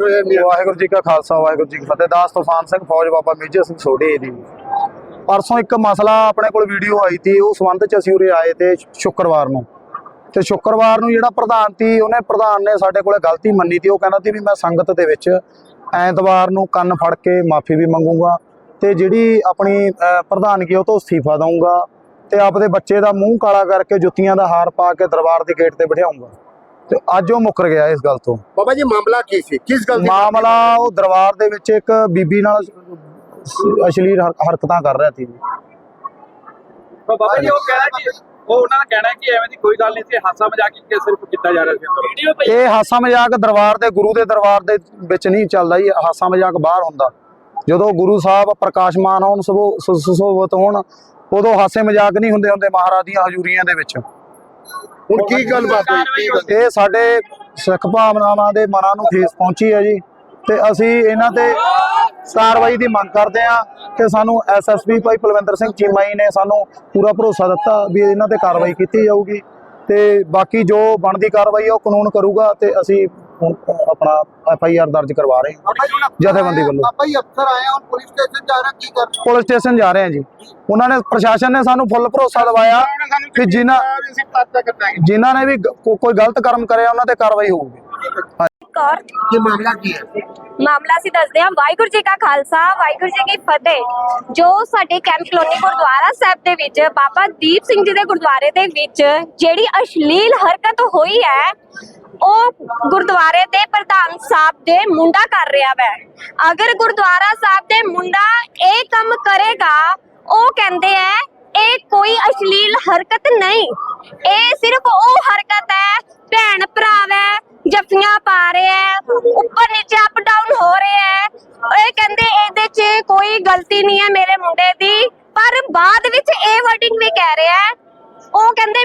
ਵਾਹਿਗੁਰੂ ਜੀ ਕਾ ਖਾਲਸਾ, ਵਾਹਿਗੁਰੂ ਜੀ ਕੀ ਫਤਿਹ। ਦਾਸ ਤੂਫਾਨ ਸਿੰਘ, ਫੌਜ ਬਾਬਾ ਮੇਜਰ ਸਿੰਘ ਸੋਢੀ ਦੀ। ਪਰਸੋਂ ਇੱਕ ਮਸਲਾ ਆਪਣੇ ਕੋਲ ਵੀਡੀਓ ਆਈ ਸੀ, ਉਹ ਸੰਬੰਧ ਚ ਅਸੀਂ ਉਰੇ ਆਏ ਤੇ ਸ਼ੁੱਕਰਵਾਰ ਨੂੰ। ਤੇ ਸ਼ੁੱਕਰਵਾਰ ਨੂੰ ਜਿਹੜਾ ਪ੍ਰਧਾਨ ਸੀ, ਉਹਨੇ ਪ੍ਰਧਾਨ ਨੇ ਸਾਡੇ ਕੋਲੇ ਗਲਤੀ ਮੰਨੀ ਤੀ ਉਹ ਕਹਿੰਦਾ ਸੀ ਵੀ ਮੈਂ ਸੰਗਤ ਦੇ ਵਿੱਚ ਐਤਵਾਰ ਨੂੰ ਕੰਨ ਫੜ ਕੇ ਮਾਫੀ ਵੀ ਮੰਗੂਗਾ ਤੇ ਜਿਹੜੀ ਆਪਣੀ ਪ੍ਰਧਾਨਗੀ ਉਹ ਤੋਂ ਅਸਤੀਫਾ ਦਊਂਗਾ ਤੇ ਆਪਦੇ ਬੱਚੇ ਦਾ ਮੂੰਹ ਕਾਲਾ ਕਰਕੇ ਜੁੱਤੀਆਂ ਦਾ ਹਾਰ ਪਾ ਕੇ ਦਰਬਾਰ ਦੇ ਗੇਟ ਤੇ ਬਿਠਾਉਂਗਾ ਤੇ ਅੱਜ ਉਹ ਮੁੱਕਰ ਗਿਆ ਇਸ ਗੱਲ ਤੋਂ। ਬਾਬਾ ਜੀ ਮਾਮਲਾ ਕੀ ਸੀ? ਕਿਸ ਗੱਲ ਦੀ ਮਾਮਲਾ ਉਹ ਦਰਬਾਰ ਦੇ ਵਿੱਚ ਇੱਕ ਬੀਬੀ ਨਾਲ ਅਸ਼ਲੀਲ ਹਰ- ਹਰਕਤਾਂ ਕਰ ਰਿਹਾ ਸੀ ਬਾਬਾ ਜੀ ਉਹ ਕਹਿਣਾ ਕਿ ਉਹ ਉਹਨਾਂ ਦਾ ਕਹਿਣਾ ਕਿ ਐਵੇਂ ਦੀ ਕੋਈ ਗੱਲ ਨਹੀਂ ਸੀ ਹਾਸਾ ਮਜ਼ਾਕ ਹੀ ਸਿਰਫ ਕੀਤਾ ਜਾ ਰਿਹਾ ਸੀ ਇਹ ਹਾਸਾ ਮਜ਼ਾਕ ਦਰਬਾਰ ਦੇ ਗੁਰੂ ਦੇ ਦਰਬਾਰ ਦੇ ਵਿੱਚ ਨਹੀਂ ਚੱਲਦਾ ਜੀ ਹਾਸਾ ਮਜ਼ਾਕ ਬਾਹਰ ਹੁੰਦਾ। ਜਦੋਂ ਗੁਰੂ ਸਾਹਿਬ ਪ੍ਰਕਾਸ਼ਮਾਨ ਹੋਣ ਸੁਸ਼ੋਭਿਤ ਹੋਣ ਉਦੋਂ ਹਾਸੇ ਮਜ਼ਾਕ ਨਹੀਂ ਹੁੰਦੇ ਹੁੰਦੇ ਮਹਾਰਾਜ ਦੀਆਂ ਹਜ਼ੂਰੀਆਂ ਦੇ ਵਿੱਚ। ਹੁਣ ਕੀ ਗੱਲਬਾਤ ਹੋਈ? ਕੀ ਗੱਲ- ਇਹ ਸਾਡੇ ਸਿੱਖ ਭਾਵਨਾਵਾਂ ਦੇ ਮਨਾਂ ਨੂੰ ਠੇਸ ਪਹੁੰਚੀ ਹੈ ਜੀ। ਤੇ ਅਸੀਂ ਇਹਨਾਂ ਤੇ ਕਾਰਵਾਈ ਦੀ ਮੰਗ ਕਰਦੇ ਹਾਂ ਤੇ ਸਾਨੂੰ ਐਸਐਸਪੀ ਭਾਈ ਪਲਵਿੰਦਰ ਸਿੰਘ ਚੀਮਾ ਜੀ ਨੇ ਸਾਨੂੰ ਪੂਰਾ ਭਰੋਸਾ ਦਿੱਤਾ ਵੀ ਇਹਨਾਂ ਤੇ ਕਾਰਵਾਈ ਕੀਤੀ ਜਾਊਗੀ। ਤੇ ਬਾਕੀ ਜੋ ਬਣਦੀ ਕਾਰਵਾਈ ਉਹ ਕਾਨੂੰਨ ਕਰੂਗਾ ਤੇ ਅਸੀਂ ਆਪਣਾ ਐਫ ਆਈ ਆਰ ਦਰਜ ਕਰਵਾ ਰਹੇ ਹਾਂ। ਜਥੇਬੰਦੀ ਵੱਲੋਂ। ਬਾਬਾ ਜੀ ਅਫਸਰ ਆਏ ਹੁਣ ਪੁਲਿਸ ਸਟੇਸ਼ਨ ਜਾ ਰਹੇ ਕੀ ਕਰਨਾ ਪੁਲਿਸ ਸਟੇਸ਼ਨ ਜਾ ਰਹੇ ਹਾਂ ਜੀ। ਉਹਨਾਂ ਨੇ ਪ੍ਰਸ਼ਾਸਨ ਨੇ ਸਾਨੂੰ ਫੁੱਲ ਭਰੋਸਾ ਦਿਵਾਇਆ ਕਿ ਜਿਨ੍ਹਾਂ ਹੈ ਜਿਨ੍ਹਾਂ ਨੇ ਵੀ ਕੋਈ ਗਲਤ ਕਰਮ ਕਰਿਆ ਉਹਨਾਂ ਤੇ ਕਾਰਵਾਈ ਹੋਊਗੀ। ਕੌਰ। ਕੀ ਮਾਮਲਾ ਕੀ ਹੈ? ਮਾਮਲਾ ਅਸੀਂ ਦੱਸਦੇ ਹਾਂ ਵਾਹਿਗੁਰੂ ਜੀ ਕਾ ਖਾਲਸਾ ਵਾਹਿਗੁਰੂ ਜੀ ਕੀ ਫਤਿਹ। ਜੋ ਸਾਡੇ ਕੈਂਪ ਕਲੋਨੀ ਗੁਰਦੁਆਰਾ ਸਾਹਿਬ ਦੇ ਵਿੱਚ ਬਾਬਾ ਦੀਪ ਸਿੰਘ ਜੀ ਦੇ ਗੁਰਦੁਆਰੇ ਦੇ ਵਿੱਚ ਜਿਹੜੀ ਅਸ਼ਲੀਲ ਹਰਕਤ ਹੋਈ ਹੈ ਉਹ ਗੁਰਦੁਆਰੇ ਦੇ ਪ੍ਰਧਾਨ ਸਾਹਿਬ ਦੇ ਮੁੰਡਾ ਕਰ ਰਿਹਾ ਵੈ। ਅਗਰ ਗੁਰਦੁਆਰਾ ਸਾਹਿਬ ਦੇ ਮੁੰਡਾ ਇਹ ਕੰਮ ਕਰੇਗਾ, ਉਹ ਕਹਿੰਦੇ ਐ, ਇਹ ਕੋਈ ਅਸ਼ਲੀਲ ਹਰਕਤ ਨਹੀਂ। ਇਹ ਸਿਰਫ ਉਹ ਹਰਕਤ ਹੈ ਭੈਣ ਭਰਾ ਵੈ, ਜੱਫੀਆਂ ਪਾ ਰਿਹਾ ਹੈ ਉੱਪਰ ਨੀਚੇ ਅਪ ਡਾਊਨ ਹੋ ਰਿਹਾ ਹੈ ਇਹ ਕਹਿੰਦੇ ਇਹਦੇ 'ਚ ਕੋਈ ਗਲਤੀ ਨਹੀਂ ਹੈ ਮੇਰੇ ਮੁੰਡੇ ਦੀ। ਪਰ ਬਾਅਦ ਵਿੱਚ ਇਹ ਵਰਡਿੰਗ ਵੀ ਕਹਿ ਰਿਹਾ ਹੈ ਉਹ ਕਹਿੰਦੇ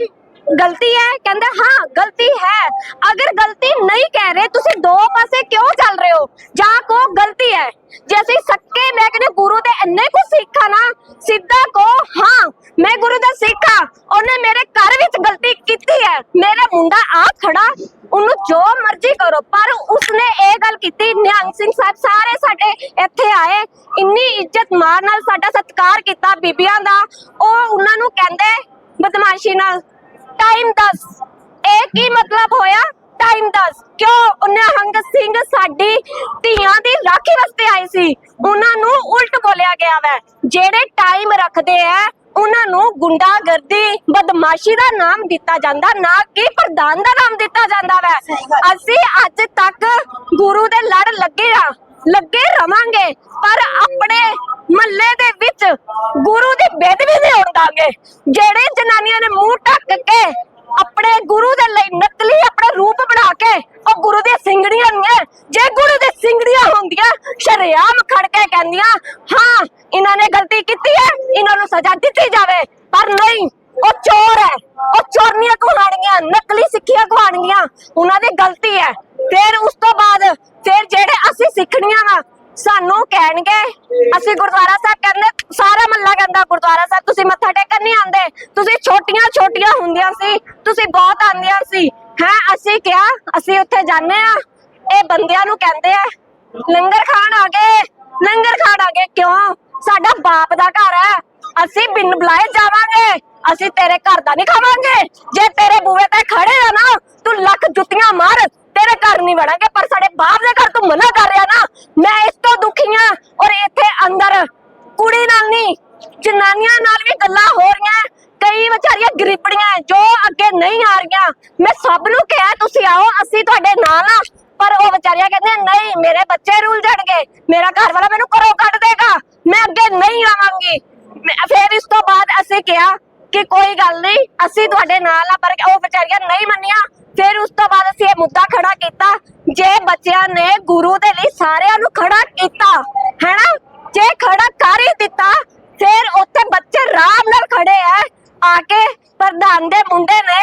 ਗਲਤੀ ਹੈ? ਕਹਿੰਦਾ, ਹਾਂ, ਗਲਤੀ ਹੈ। ਅਗਰ ਗਲਤੀ ਨਹੀਂ ਕਹਿ ਰਹੇ, ਤੁਸੀਂ ਦੋ ਪਾਸੇ ਕਿਉਂ ਚੱਲ ਰਹੇ ਹੋ? ਜਾਂ ਕੋ ਗਲਤੀ ਹੈ। ਜੇ ਅਸੀਂ ਸੱਕੇ ਮੈਂ ਕਹਿੰਦੇ ਗੁਰੂ ਦੇ ਇੰਨੇ ਕੋ ਸਿੱਖਾ ਨਾ, ਸਿੱਧਾ ਕੋ ਹਾਂ, ਮੈਂ ਗੁਰੂ ਦਾ ਸਿੱਖਾ ਉਹਨੇ ਮੇਰੇ ਘਰ ਵਿੱਚ ਗਲਤੀ ਕੀਤੀ ਹੈ। ਮੇਰਾ ਮੁੰਡਾ ਆ ਖੜਾ, ਉਹਨੂੰ ਜੋ ਮਰਜ਼ੀ ਕਰੋ, ਪਰ ਉਸਨੇ ਇਹ ਗੱਲ ਕੀਤੀ, ਨਿਹੰਗ ਸਿੰਘ ਸਾਹਿਬ, ਸਾਰੇ ਸਾਡੇ ਇੱਥੇ ਆਏ, ਇੰਨੀ ਇੱਜ਼ਤ ਮਾਰ ਨਾਲ ਸਾਡਾ ਸਤਿਕਾਰ ਕੀਤਾ ਬੀਬੀਆਂ ਦਾ। ਉਹ ਉਹਨਾਂ ਨੂੰ ਕਹਿੰਦੇ, ਬਦਮਾਸ਼ੀ ਨਾਲ ਟਾਈਮ ਦੱਸ। ਇਹ ਕੀ ਮਤਲਬ ਹੋਇਆ? ਟਾਈਮ ਦੱਸ। ਕਿਉਂ ਨਿਹੰਗ ਸਿੰਘ ਸਾਡੀ ਧੀਆਂ ਦੀ ਰਾਖੀ ਵਾਸਤੇ ਆਏ ਸੀ? ਉਹਨਾਂ ਨੂੰ ਉਲਟ ਬੋਲਿਆ ਗਿਆ ਵੈ। ਜਿਹੜੇ ਟਾਈਮ ਰੱਖਦੇ ਆ ਉਹਨਾਂ ਨੂੰ ਗੁੰਡਾਗਰਦੀ ਬਦਮਾਸ਼ੀ ਦਾ ਨਾਮ ਦਿੱਤਾ ਜਾਂਦਾ ਨਾ ਕਿ ਪ੍ਰਧਾਨ ਦਾ ਨਾਮ ਦਿੱਤਾ ਜਾਂਦਾ ਵੈ। ਅਸੀਂ ਅੱਜ ਤੱਕ ਗੁਰੂ ਦੇ ਲੜ ਲੱਗੇ ਆ। ਲੱਗੇ ਰਵਾਂਗੇ, ਪਰ ਆਪਣੇ ਮਹੱਲੇ ਦੇ ਵਿੱਚ ਗੁਰੂ ਦੀ ਬੇਦਬੀ ਨਹੀਂ ਹੋਣ ਜਿਹੜੇ ਜਨਾਨੀਆਂ ਨੇ ਮੂੰਹ ਢੱਕ ਕੇ ਆਪਣੇ ਗੁਰੂ ਦੇ ਲਈ ਨਕਲੀ ਆਪਣਾ ਰੂਪ ਬਣਾ ਕੇ ਉਹ ਗੁਰੂ ਦੀਆਂ ਸਿੰਗੜੀਆਂ ਨਹੀਂ ਜੇ ਗੁਰੂ ਦੇ ਸਿੰਗੜੀਆਂ ਹੁੰਦੀਆਂ ਸ਼ਰੇਆਮ ਖੜ ਕੇ ਕਹਿੰਦੀਆਂ, ਹਾਂ, ਇਹਨਾਂ ਨੇ ਗਲਤੀ ਕੀਤੀ ਹੈ, ਇਹਨਾਂ ਨੂੰ ਸਜ਼ਾ ਦਿੱਤੀ ਜਾਵੇ। ਪਰ ਨਹੀਂ, ਉਹ ਚੋਰ ਹੈ, ਉਹ ਚੋਰਨੀਆਂ ਕਹਾਣੀਆਂ ਨਕਲੀ ਸਿੱਖੀਆਂ ਕਹਾਣੀਆਂ ਉਹਨਾਂ ਦੀ ਗਲਤੀ ਹੈ। ਫਿਰ ਉਸ ਤੋਂ ਬਾਅਦ ਫਿਰ ਜਿਹੜੇ ਅਸੀਂ ਸਿੱਖਣੀਆਂ ਵਾ, ਸਾਨੂੰ ਕਹਿਣਗੇ, ਅਸੀਂ ਗੁਰਦੁਆਰਾ ਸਾਹਿਬ ਕਹਿੰਦੇ, ਸਾਰਾ ਮੱਲਾ ਕਹਿੰਦਾ, ਗੁਰਦੁਆਰਾ ਸਾਹਿਬ, ਤੁਸੀਂ ਮੱਥਾ ਟੇਕਣ ਨਹੀਂ ਆਂਦੇ ਤੁਸੀਂ ਛੋਟੀਆਂ ਛੋਟੀਆਂ ਹੁੰਦੀਆਂ ਸੀ, ਤੁਸੀਂ ਬਹੁਤ ਆਂਦੀਆਂ ਸੀ। ਹੈ, ਅਸੀਂ ਕਿਹਾ, ਅਸੀਂ ਉੱਥੇ ਜਾਂਦੇ ਆ ਇਹ ਬੰਦਿਆਂ ਨੂੰ ਕਹਿੰਦੇ ਆ, ਲੰਗਰ ਖਾਣ ਆ ਗਏ, ਲੰਗਰ ਖਾਣ ਆ ਗਏ। ਕਿਉਂ? ਸਾਡਾ ਬਾਪ ਦਾ ਘਰ ਹੈ। ਅਸੀਂ ਬਿਨ ਬੁਲਾਏ ਜਾਵਾਂਗੇ। ਅਸੀਂ ਤੇਰੇ ਘਰ ਦਾ ਨਹੀਂ ਖਾਵਾਂਗੇ। ਜੇ ਤੇਰੇ ਬੂਹੇ ਤੇ ਖੜੇ ਆ ਨਾ, ਤੂੰ ਲੱਖ ਜੁੱਤੀਆਂ ਮਾਰ। ਨਹੀਂ ਵੜਾਂਗੇ, ਪਰ ਸਾਡੇ ਬਾਪ ਦੇ ਘਰ ਤੂੰ ਮਨਾ ਕਰ ਰਿਹਾ ਨਾ, ਮੈਂ ਇਸ ਤੋਂ ਦੁਖੀ ਹਾਂ ਔਰ ਇੱਥੇ ਅੰਦਰ ਕੁੜੀ ਨਾਲ ਨਹੀਂ, ਜਨਾਨੀਆਂ ਨਾਲ ਵੀ ਗੱਲਾਂ ਹੋ ਰਹੀਆਂ, ਕਈ ਵਿਚਾਰੀਆਂ ਗਰੀਬੜੀਆਂ ਜੋ ਅੱਗੇ ਨਹੀਂ ਆ ਰਹੀਆਂ। ਮੈਂ ਸਭ ਨੂੰ ਕਿਹਾ, ਤੁਸੀਂ ਆਓ, ਅਸੀਂ ਤੁਹਾਡੇ ਨਾਲ ਆ ਪਰ ਉਹ ਵਿਚਾਰੀਆਂ ਕਹਿੰਦੇ ਨਹੀਂ, ਮੇਰੇ ਬੱਚੇ ਰੁੱਲ ਜਾਣਗੇ, ਮੇਰਾ ਘਰ ਵਾਲਾ ਮੈਨੂੰ ਘਰੋਂ ਕੱਢ ਦੇਗਾ, ਮੈਂ ਅੱਗੇ ਨਹੀਂ ਆਵਾਂਗੀ। ਫਿਰ ਇਸ ਤੋਂ ਬਾਅਦ ਅਸੀਂ ਕਿਹਾ ਕਿ ਕੋਈ ਗੱਲ ਨਹੀਂ, ਅਸੀਂ ਤੁਹਾਡੇ ਨਾਲ ਆ, ਪਰ ਉਹ ਵਿਚਾਰੀਆਂ ਨਹੀਂ ਮੰਨੀਆਂ। ਫਿਰ ਉਸ ਤੋਂ ਬਾਅਦ ਅਸੀਂ ਇਹ ਮੁੱਦਾ ਖੜਾ ਕੀਤਾ, ਜੇ ਬੱਚਿਆਂ ਨੇ ਗੁਰੂ ਦੇ ਲਈ ਸਾਰਿਆਂ ਨੂੰ ਖੜਾ ਕੀਤਾ, ਹੈਨਾ? ਜੇ ਖੜਾ ਕਰ ਹੀ ਦਿੱਤਾ, ਫਿਰ ਉੱਥੇ ਬੱਚੇ ਆਰਾਮ ਨਾਲ ਖੜੇ ਆ ਆ ਕੇ ਪ੍ਰਧਾਨ ਦੇ ਮੁੰਡੇ ਨੇ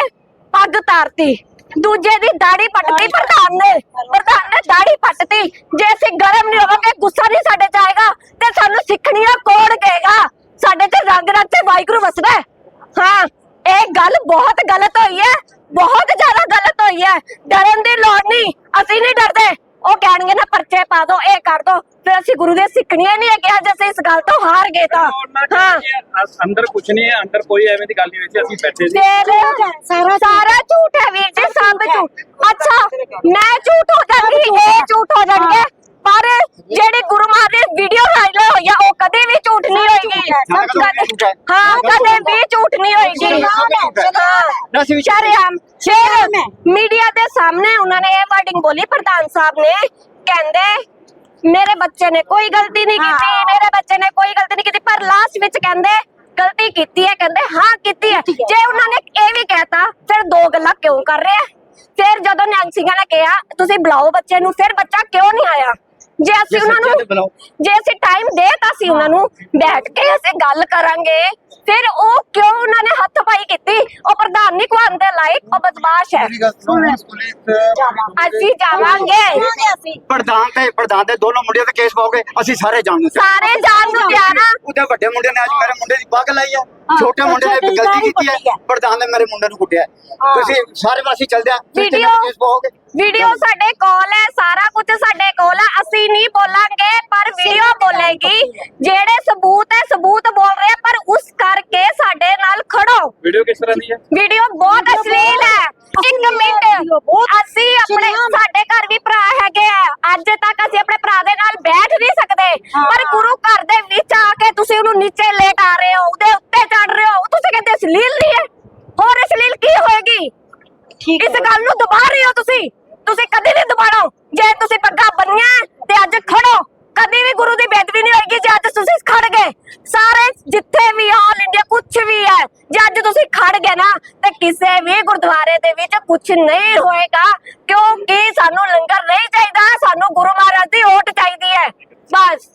ਪੱਗ ਤਾਰਤੀ। ਦੂਜੇ ਦੀ ਦਾੜੀ ਪੱਟਤੀ, ਪ੍ਰਧਾਨ ਨੇ। ਪ੍ਰਧਾਨ ਨੇ ਦਾੜੀ ਪੱਟਤੀ। ਜੇ ਅਸੀਂ ਗਰਮ ਨਹੀਂ ਹੋਵਾਂਗੇ, ਗੁੱਸਾ ਨਹੀਂ ਸਾਡੇ ਚ ਆਏਗਾ ਤੇ ਸਾਨੂੰ ਸਿੱਖਣੀਆਂ ਕੌਣ ਕਹੇਗਾ? ਸਾਡੇ ਤੇ ਰੰਗ ਰੰਗ ਤੇ ਵਾਹਿਗੁਰੂ ਵਸਦਾ ਹੈ। ਇਹ ਗੱਲ ਬਹੁਤ ਗਲਤ ਹੋਈ ਹੈ ਬਹੁਤ ਜ਼ਿਆਦਾ ਗਲਤ ਹੋਈ ਹੈ। ਡਰਨ ਦੀ ਲੋੜ ਨਹੀਂ ਅਸੀਂ ਨਹੀਂ ਡਰਦੇ। ਉਹ ਕਹਿਣਗੇ ਨਾ ਪਰਚੇ ਪਾ ਦੋ ਇਹ ਕਰ ਦੋ। ਫਿਰ ਅਸੀਂ ਗੁਰੂ ਦੇ ਸਿੱਖਣੀਆਂ ਨਹੀਂ ਹੈਗੇ ਅੱਜ ਅਸੀਂ ਇਸ ਗੱਲ ਤੋਂ ਹਾਰ ਗਏ ਤਾਂ। ਹਾਂ। ਨੇ ਅੰਦਰ ਕੁਝ ਨਹੀਂ ਹੈ ਅੰਦਰ ਕੋਈ ਐਵੇਂ ਦੀ ਗੱਲ ਨਹੀਂ ਹੋਈ ਸੀ ਅਸੀਂ ਬੈਠੇ ਸੀ। ਸਾਰਾ ਸਾਰਾ ਝੂਠ। ਹੈ ਵੀਰ ਜੀ ਸਭ ਝੂਠ। ਅੱਛਾ ਮੈਂ ਝੂਠ ਹੋ ਜਾਂਦੀ ਇਹ ਝੂਠ ਹੋ ਜਾਣਗੇ। ਪਰ ਜਿਹੜੀ ਗੁਰੂ ਮਹਾਰਾਜ ਵੀਡੀਓ ਵਾਇਰਲ ਹੋਈ ਆ ਉਹ ਕਦੇ ਵੀ ਝੂਠ ਨਹੀਂ ਹੋਏਗੀ। ਹਾਂ ਕਦੇ ਵੀ ਝੂਠ ਨਹੀਂ ਹੋਏਗੀ। ਸ਼ਰਮ ਫਿਰ ਮੀਡੀਆ ਦੇ ਸਾਹਮਣੇ ਉਹਨਾਂ ਨੇ ਇਹ ਵਰਡਿੰਗ ਬੋਲੀ ਪ੍ਰਧਾਨ ਸਾਹਿਬ ਨੇ ਕਹਿੰਦੇ ਮੇਰੇ ਬੱਚੇ ਨੇ ਕੋਈ ਗਲਤੀ ਨਹੀਂ ਕੀਤੀ ਮੇਰੇ ਬੱਚੇ ਨੇ ਕੋਈ ਗਲਤੀ ਨਹੀਂ ਕੀਤੀ। ਪਰ ਲਾਸਟ ਵਿੱਚ ਕਹਿੰਦੇ ਗਲਤੀ ਕੀਤੀ ਹੈ। ਕਹਿੰਦੇ ਹਾਂ ਕੀਤੀ ਹੈ। ਜੇ ਉਹਨਾਂ ਨੇ ਇਹ ਵੀ ਕਹਿਤਾ ਫਿਰ ਦੋ ਗੱਲਾਂ ਕਿਉਂ ਕਰ ਰਹੇ ਆ ਫਿਰ ਜਦੋਂ ਨਿਹੰਗ ਸਿੰਘਾਂ ਨੇ ਕਿਹਾ ਤੁਸੀਂ ਬੁਲਾਓ ਬੱਚੇ ਨੂੰ। ਫਿਰ ਬੱਚਾ ਕਿਉਂ ਨਹੀਂ ਆਇਆ? ਜੇ ਅਸੀਂ ਉਹਨਾਂ ਨੂੰ ਜੇ ਅਸੀਂ ਟਾਈਮ ਦੇਤਾ ਸੀ ਉਹਨਾਂ ਨੂੰ ਬੈਠ ਕੇ ਅਸੀਂ ਗੱਲ ਕਰਾਂਗੇ। ਫਿਰ ਉਹ ਕਿਉਂ ਉਹਨਾਂ ਨੇ ਹੱਥ ਪਾਈ ਕੀਤੀ? ਉਹ ਪ੍ਰਧਾਨ ਨਹੀਂ ਕਵਾਉਣ ਦੇ ਲਾਇਕ ਉਹ ਬਦਮਾਸ਼ ਹੈ। ਅਸੀਂ ਜਾਵਾਂਗੇ। ਪ੍ਰਧਾਨ ਤੇ ਪ੍ਰਧਾਨ ਦੇ ਦੋਨੋਂ ਮੁੰਡਿਆਂ ਤੇ ਕੇਸ ਪਾਓਗੇ ਅਸੀਂ ਸਾਰੇ ਜਾਣਦੇ ਸਾਰੇ ਜਾਣ ਨੂੰ। ਤਿਆਰ ਆ ਉਹਦੇ ਵੱਡੇ ਮੁੰਡੇ ਨੇ ਅੱਜ ਪੱਗ ਲਾਈ ਹੈ ਛੋਟੇ ਮੁੰਡੇ ਨੇ ਵੀ ਗਲਤੀ ਕੀਤੀ ਹੈ ਪ੍ਰਧਾਨ ਨੇ ਮੇਰੇ ਮੁੰਡੇ ਨੂੰ ਕੁੱਟਿਆ। ਤੁਸੀਂ ਸਾਰੇ ਵਾਸੀ ਚੱਲਦੇ ਆ ਵੀਡੀਓ ਕੇਸ ਪਾਓਗੇ? ਵੀਡੀਓ ਸਾਡੇ ਕੋਲ ਹੈ ਸਾਰਾ ਕੁਝ ਸਾਡੇ ਕੋਲ ਹੈ। ਅਸੀਂ ਨਹੀਂ ਬੋਲਾਂਗੇ ਪਰ ਵੀਡੀਓ ਬੋਲੇਗੀ। ਜਿਹੜੇ ਸਬੂਤ ਹੈ ਸਬੂਤ ਬੋਲ ਰਹੇ ਪਰ ਉਸ ਕਰਕੇ ਸਾਡੇ ਨਾਲ ਖੜੋ। ਵੀਡੀਓ ਕਿਸ ਤਰ੍ਹਾਂ ਦੀ ਹੈ? ਵੀਡੀਓ ਬਹੁਤ ਅਸ਼ਲੀਲ ਹੈ। ਇੱਕ ਮਿੰਟ। ਅਸੀਂ ਆਪਣੇ ਸਾਡੇ ਘਰ ਵੀ ਭਰਾ ਹੈਗੇ ਆ। ਅੱਜ ਤੱਕ ਅਸੀਂ ਆਪਣੇ ਭਰਾ ਦੇ ਨਾਲ ਬੈਠ ਨਹੀਂ ਸਕਦੇ। ਪਰ ਗੁਰੂ ਘਰ ਦੇ ਵਿੱਚ ਆ ਕੇ ਉਹਨੂੰ ਨੀਚੇ ਲੇਟ ਆ ਰਹੇ ਹੋ ਉਹਦੇ ਉੱਤੇ ਚੜ ਰਹੇ ਹੋ ਤੁਸੀਂ ਕਹਿੰਦੇ ਅਸ਼ਲੀਲ ਨਹੀਂ ਹੈ। ਹੋਰ ਅਸ਼ਲੀਲ ਕੀ ਹੋਏਗੀ? ਇਸ ਗੱਲ ਨੂੰ ਦਬਾ ਰਹੇ ਹੋ ਤੁਸੀਂ? ਤੁਸੀਂ ਕਦੇ ਨਹੀਂ ਦਬਾਣੋ ਜੇ ਤੁਸੀਂ ਪੱਗਾ ਬੰਨਿਆ ਤੇ ਅੱਜ ਖੜੋ। ਕਦੀ ਵੀ ਗੁਰੂ ਦੀ ਬੇਦਬੀ ਨਹੀਂ ਹੋਏਗੀ ਜੇ ਅੱਜ ਤੁਸੀਂ ਖੜ ਗਏ। ਸਾਰੇ ਜਿੱਥੇ ਵੀ ਆਲ ਇੰਡੀਆ ਕੁਝ ਵੀ ਹੈ ਜੇ ਅੱਜ ਤੁਸੀਂ ਖੜ ਗਏ ਨਾ ਤੇ ਕਿਸੇ ਵੀ ਗੁਰਦੁਆਰੇ ਦੇ ਵਿੱਚ ਕੁਝ ਨਹੀਂ ਹੋਏਗਾ। ਕਿਉਂਕਿ ਸਾਨੂੰ ਲੰਗਰ ਨਹੀਂ ਚਾਹੀਦਾ ਸਾਨੂੰ ਗੁਰੂ ਮਹਾਰਾਜ ਦੀ ਓਟ ਚਾਹੀਦੀ ਹੈ। ਬਸ।